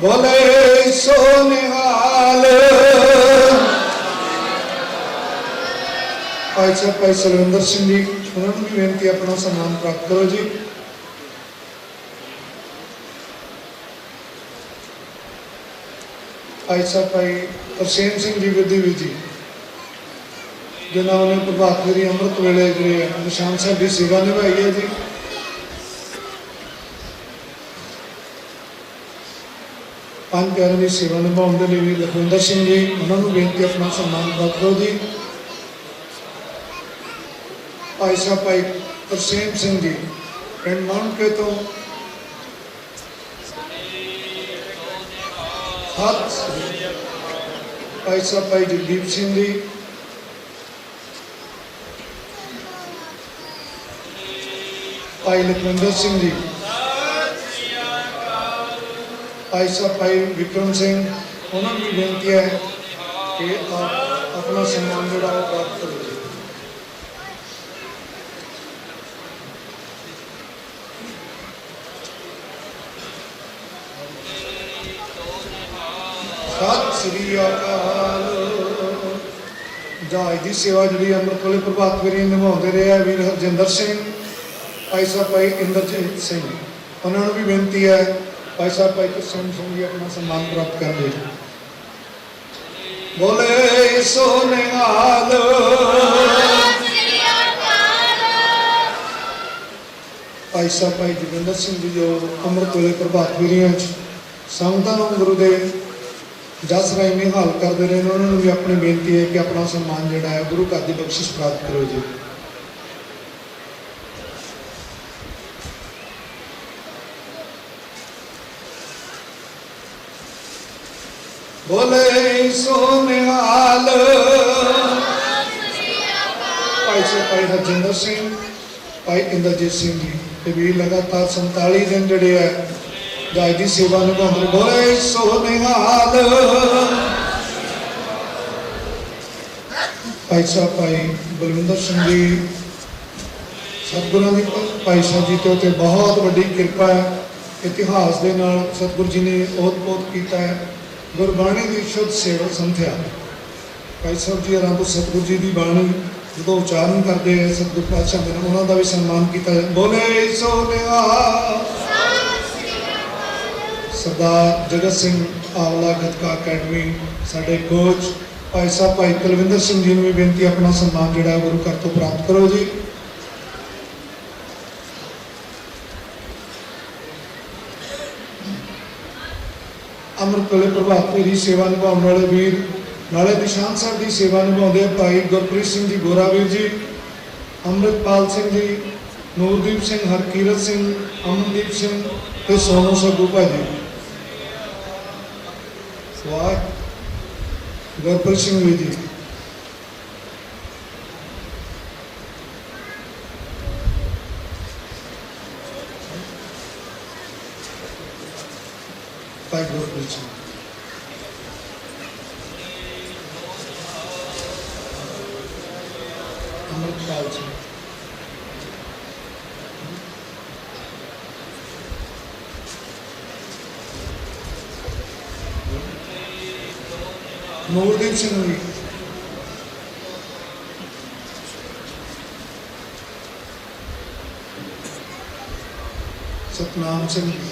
ਬੋਲੇ ਸੋ ਨਿਹਾਲ ਭਾਈ ਸਾਹਿਬ, ਭਾਈ ਸੁਰਿੰਦਰ ਸਿੰਘ ਜੀ ਉਹਨਾਂ ਨੂੰ ਵੀ ਬੇਨਤੀ ਆਪਣਾ ਸਨਮਾਨ ਪ੍ਰਾਪਤ ਕਰੋ ਜੀ। ਭਾਈ ਸਾਹਿਬ, ਭਾਈ ਤਰਸੇਮ ਸਿੰਘ ਜੀ, ਵਿਧੀ ਵੀ ਜੀ, ਜਿਨ੍ਹਾਂ ਨੇ ਪ੍ਰਭਾਤ ਫੇਰੀ ਅੰਮ੍ਰਿਤ ਵੇਲੇ ਜਿਹੜੇ ਨਿਸ਼ਾਨ ਸਾਹਿਬ ਦੀ ਸੇਵਾ ਨਿਭਾਈ ਹੈ ਜੀ। ਪੰਜ ਪਿਆਰਿਆਂ ਦੀ ਸੇਵਾ ਨਿਭਾਉਣ ਦੇ ਲਈ ਵੀ ਲਖਵਿੰਦਰ ਸਿੰਘ ਜੀ, ਉਹਨਾਂ ਨੂੰ ਬੇਨਤੀ ਆਪਣਾ ਸਨਮਾਨ ਪ੍ਰਾਪਤ ਕਰੋ ਜੀ। ਭਾਈ ਸਾਹਿਬ, ਭਾਈ ਤਰਸੇਮ ਸਿੰਘ ਜੀ, ਪਿੰਡ ਮਾਨਕੇ ਤੋਂ। ਹੱਥ। ਭਾਈ ਸਾਹਿਬ, ਭਾਈ ਜਗਦੀਪ ਸਿੰਘ ਜੀ। ਭਾਈ ਲਖਵਿੰਦਰ ਸਿੰਘ ਜੀ। ਭਾਈ ਸਾਹਿਬ, ਭਾਈ ਵਿਕਰਮ ਸਿੰਘ, ਉਹਨਾਂ ਨੂੰ ਵੀ ਬੇਨਤੀ ਹੈ ਕਿ ਆਪ ਆਪਣਾ ਸਨਮਾਨ ਜਿਹੜਾ ਉਹ ਪ੍ਰਾਪਤ ਕਰੋ। ਸਤਿ ਸ੍ਰੀ ਅਕਾਲ। ਜਹਾਜ਼ ਦੀ ਸੇਵਾ ਜਿਹੜੀ ਅੰਮ੍ਰਿਤ ਪ੍ਰਭਾਤ ਫੇਰੀ ਨਿਭਾਉਂਦੇ ਰਹੇ ਆ ਵੀਰ ਹਰਜਿੰਦਰ ਸਿੰਘ, ਭਾਈ ਸਾਹਿਬ, ਭਾਈ ਇੰਦਰਜੀਤ ਸਿੰਘ। ਉਹਨਾਂ ਨੂੰ ਵੀ ਬੇਨਤੀ ਹੈ ਭਾਈ ਸਾਹਿਬ, ਭਾਈ ਕਿਸ਼ਨ ਸਿੰਘ ਜੀ ਆਪਣਾ ਸਨਮਾਨ ਪ੍ਰਾਪਤ ਕਰਦੇ ਬੋਲੇ ਸੋ ਨਿਹਾਲ ਭਾਈ ਸਾਹਿਬ, ਭਾਈ ਜਗਿੰਦਰ ਸਿੰਘ ਜੀ, ਜੋ ਅੰਮ੍ਰਿਤ ਵੇਲੇ ਪ੍ਰਭਾਤ ਫੇਰੀਆਂ ਚ ਸੰਗਤਾਂ ਨੂੰ ਗੁਰੂ ਦੇ ਜਸ ਰਾਈ ਨਿਹਾਲ ਕਰਦੇ ਰਹੇ ਨੇ, ਉਹਨਾਂ ਨੂੰ ਵੀ ਆਪਣੀ ਬੇਨਤੀ ਹੈ ਕਿ ਆਪਣਾ ਸਨਮਾਨ ਜਿਹੜਾ ਹੈ ਗੁਰੂ ਘਰ ਦੀ ਬਖਸ਼ਿਸ਼ ਪ੍ਰਾਪਤ ਕਰੋ ਜੀ। ਬੋਲੇ ਸੋ ਨਿਹਾਲ ਭਾਈ ਸਾਹਿਬ, ਭਾਈ ਹਰਜਿੰਦਰ ਸਿੰਘ, ਭਾਈ ਇੰਦਰਜੀਤ ਸਿੰਘ ਜੀ ਇਹ ਵੀ ਲਗਾਤਾਰ 47 ਦਿਨ ਜਿਹੜੇ ਹੈ ਗਾਇ ਦੀ ਸੇਵਾ ਨਿਭਾਉਂਦੇ ਬੋਲੇ ਸੋ ਨਿਹਾਲ ਭਾਈ ਸਾਹਿਬ, ਭਾਈ ਬਲਵਿੰਦਰ ਸਿੰਘ ਜੀ, ਸਤਿਗੁਰਾਂ ਦੀ ਭਾਈ ਸਾਹਿਬ ਜੀ ਤੇ ਉਤੇ ਬਹੁਤ ਵੱਡੀ ਕਿਰਪਾ ਹੈ। ਇਤਿਹਾਸ ਦੇ ਨਾਲ ਸਤਿਗੁਰੂ ਜੀ ਨੇ ਬਹੁਤ ਬਹੁਤ ਕੀਤਾ ਹੈ। ਗੁਰਬਾਣੀ ਦੀ ਸ਼ੁੱਧ ਸੇਵਾ ਸੰਥਿਆ ਭਾਈ ਸਾਹਿਬ ਜੀ ਰੱਬ ਸਤਿਗੁਰੂ ਜੀ ਦੀ ਬਾਣੀ ਜਦੋਂ ਉਚਾਰਨ ਕਰਦੇ ਹੈ ਸਤਿਗੁਰ ਪਾਤਸ਼ਾਹ ਦੇ ਉਹਨਾਂ ਦਾ ਵੀ ਸਨਮਾਨ ਕੀਤਾ ਜਾਂਦਾ। ਬੋਲੇ ਸੋ ਨਿਹਾਲ ਸਰਦਾਰ ਜਗਤ ਸਿੰਘ ਆਵਲਾ ਗਤਕਾ ਅਕੈਡਮੀ, ਸਾਡੇ ਕੋਚ ਭਾਈ ਸਾਹਿਬ, ਭਾਈ ਕੁਲਵਿੰਦਰ ਸਿੰਘ ਜੀ ਨੂੰ ਵੀ ਬੇਨਤੀ ਆਪਣਾ ਸਨਮਾਨ ਜਿਹੜਾ ਗੁਰੂ ਘਰ ਤੋਂ ਪ੍ਰਾਪਤ ਕਰੋ ਜੀ। ਅੰਮ੍ਰਿਤ ਵੇਲੇ ਪ੍ਰਭਾਤ ਫੇਰੀ ਸੇਵਾ ਨਿਭਾਉਣ ਵਾਲੇ ਵੀਰ, ਨਾਲੇ ਨਿਸ਼ਾਨ ਸਾਹਿਬ ਦੀ ਸੇਵਾ ਨਿਭਾਉਂਦੇ ਭਾਈ ਗੁਰਪ੍ਰੀਤ ਸਿੰਘ ਜੀ ਗੋਰਾਵੀਰ ਜੀ, ਅੰਮ੍ਰਿਤਪਾਲ ਸਿੰਘ ਜੀ, ਨੂਰਦੀਪ ਸਿੰਘ, ਹਰਕੀਰਤ ਸਿੰਘ, ਅਮਨਦੀਪ ਸਿੰਘ ਤੇ ਸੋਨੂ ਸੱਗੂ ਭਾਜੀ। ਵਾਹ ਗੁਰਪ੍ਰੀਤ ਸਿੰਘ ਵੀ ਜੀ। ਅਮਰਪਾਲ ਸਿੰਘ ਨੂਰਦੀਪ ਸਿੰਘ ਜੀ ਸਤਨਾਮ ਸਿੰਘ ਜੀ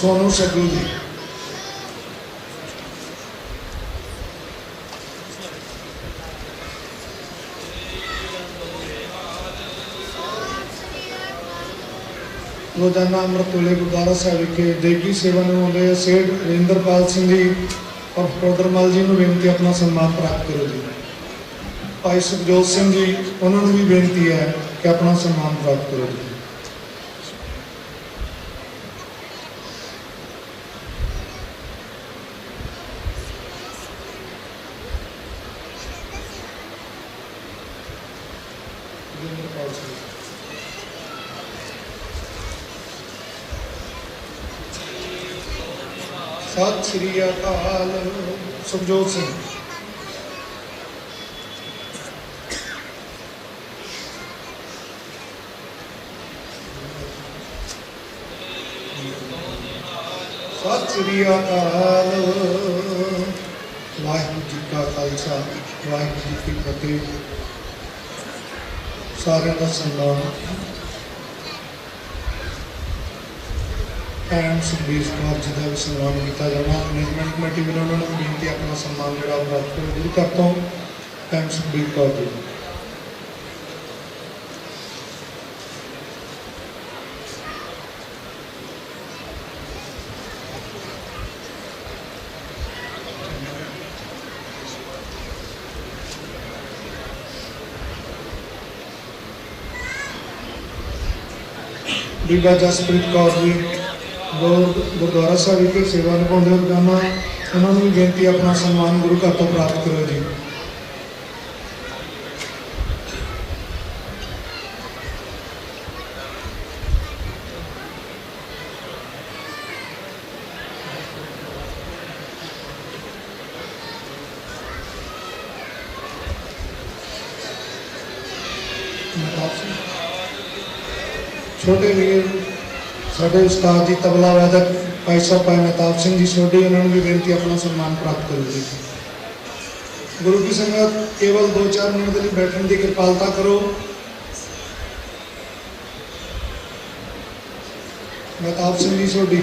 ਸੋਨੂ ਸੱਗੂ ਜੀ। ਰੋਜ਼ਾਨਾ ਅੰਮ੍ਰਿਤ ਵੇਲੇ ਗੁਰਦੁਆਰਾ ਸਾਹਿਬ ਵਿਖੇ ਦੇਗੀ ਸੇਵਾ ਨਿਭਾਉਂਦੇ ਸੇਠ ਰਿੰਦਰਪਾਲ ਸਿੰਘ ਜੀ ਔਰ ਪ੍ਰੋਦਰਮਲ ਜੀ ਨੂੰ ਬੇਨਤੀ ਆਪਣਾ ਸਨਮਾਨ ਪ੍ਰਾਪਤ ਕਰੋ ਜੀ। ਭਾਈ ਸੁਖਜੋਤ ਸਿੰਘ ਜੀ, ਉਹਨਾਂ ਨੂੰ ਵੀ ਬੇਨਤੀ ਹੈ ਕਿ ਆਪਣਾ ਸਨਮਾਨ ਪ੍ਰਾਪਤ ਕਰੋ ਜੀ। ਜੋਗਿੰਦਰਪਾਲ ਸਿੰਘ ਸਤਿ ਸ੍ਰੀ ਅਕਾਲ ਸੁਖਜੋਤ ਸਿੰਘ ਸਤਿ ਸ੍ਰੀ ਅਕਾਲ ਵਾਹਿਗੁਰੂ ਜੀ ਕਾ ਖਾਲਸਾ ਵਾਹਿਗੁਰੂ ਜੀ ਕੀ ਫਤਿਹ ਸਾਰਿਆਂ ਦਾ ਸਨਮਾਨ। ਐਮ ਸੁਖਬੀਰ ਕੌਰ ਜੀ ਦਾ ਵੀ ਸਨਮਾਨ ਕੀਤਾ ਜਾਣਾ। ਮੈਨੇਜਮੈਂਟ ਕਮੇਟੀ ਵੱਲੋਂ ਉਹਨਾਂ ਨੂੰ ਬੇਨਤੀ ਆਪਣਾ ਸਨਮਾਨ ਜਿਹੜਾ ਉਹ ਪ੍ਰਾਪਤ ਕਰੋ। ਗੁਰੂ ਘਰ ਤੋਂ ਐਮ ਸੁਖਬੀਰ ਕੌਰ ਜੀ ਬੀਬਾ ਜਸਪ੍ਰੀਤ ਕੌਰ ਜੀ ਜੋ ਗੁਰਦੁਆਰਾ ਸਾਹਿਬ ਵਿਖੇ ਸੇਵਾ ਨਿਭਾਉਂਦੇ ਹੋ ਰੋਜ਼ਾਨਾ ਉਹਨਾਂ ਨੂੰ ਵੀ ਬੇਨਤੀ ਆਪਣਾ ਸਨਮਾਨ ਗੁਰੂ ਘਰ ਤੋਂ ਪ੍ਰਾਪਤ ਕਰੋ ਜੀ ਮਹਿਤਾਬ ਸਿੰਘ ਛੋਟੇ ਵੀਰ, ਸਾਡੇ ਉਸਤਾਦ ਜੀ ਤਬਲਾ ਵਾਦਕ ਭਾਈ ਸਾਹਿਬ ਭਾਈ ਮਹਿਤਾਬ ਸਿੰਘ ਜੀ ਸੋਢੀ, ਉਹਨਾਂ ਨੂੰ ਵੀ ਬੇਨਤੀ ਆਪਣਾ ਸਨਮਾਨ ਪ੍ਰਾਪਤ ਕਰੋ ਜੀ। ਗੁਰੂ ਕੀ ਸੰਗਤ, ਕੇਵਲ 2-4 ਮਿੰਟ ਦੇ ਲਈ ਬੈਠਣ ਦੀ ਕਿਰਪਾਲਤਾ ਕਰੋ। ਮਹਿਤਾਬ ਸਿੰਘ ਜੀ ਸੋਢੀ।